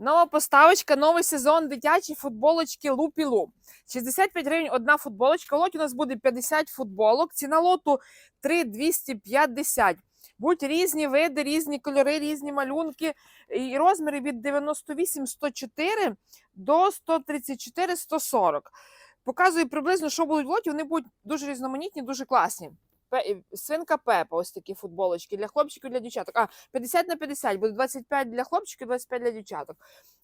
Нова поставочка, новий сезон дитячі футболочки Лупілу. 65 гривень одна футболочка. В лоті у нас буде 50 футболок. Ціна лоту 3,250. Будуть різні види, різні кольори, різні малюнки. І розміри від 98-104 до 134-140. Показую приблизно, що будуть в лоті. Вони будуть дуже різноманітні, дуже класні. Свинка Пепа, ось такі футболочки для хлопчиків, для дівчаток. А, 50 на 50, буде 25 для хлопчиків, 25 для дівчаток.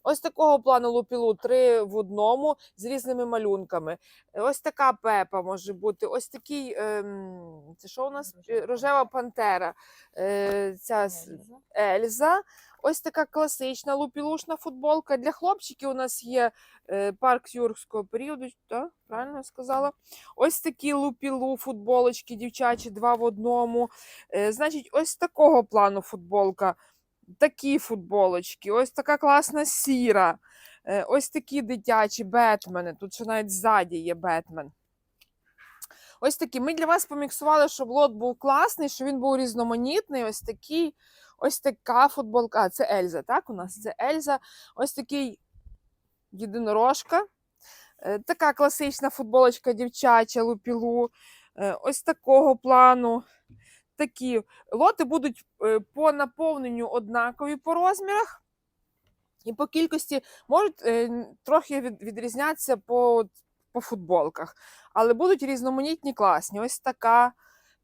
Ось такого плану лупілу три в одному з різними малюнками. Ось така пепа може бути. Ось такий, ем, це що у нас? Рожева пантера. Е, ця Ельза. Ельза. Ось така класична лупілушна футболка. Для хлопчиків у нас є е, парк юрського періоду. Так? Правильно я сказала? Ось такі лупілу футболочки, дівчачі, два в одному. Е, значить, ось такого плану футболка. Такі футболочки, ось така класна сіра. Е, ось такі дитячі Бетмени. Тут ще навіть ззаді є Бетмен. Ось такі. Ми для вас поміксували, щоб лот був класний, щоб він був різноманітний. Ось такий, ось така футболка. А, це Ельза, так? У нас це Ельза. Ось такий єдинорожка. Е, Така класична футболочка дівчача лупілу. Е, Ось такого плану. Такі лоти будуть е, по наповненню однакові по розмірах. І по кількості можуть трохи від, відрізнятися по, по футболках, але будуть різноманітні класні. Ось така,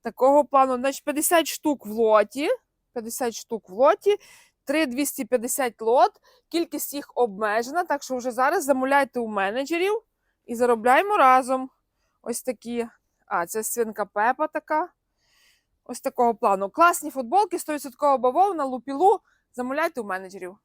такого плану. Значить, 50 штук в лоті. 50 штук в лоті, 3250 лот. Кількість їх обмежена, так що вже зараз замовляйте у менеджерів і заробляємо разом. Ось такі. А, це свинка Пепа така. Ось такого плану. Класні футболки, 100% бавовна, лупілу. Замовляйте у менеджерів.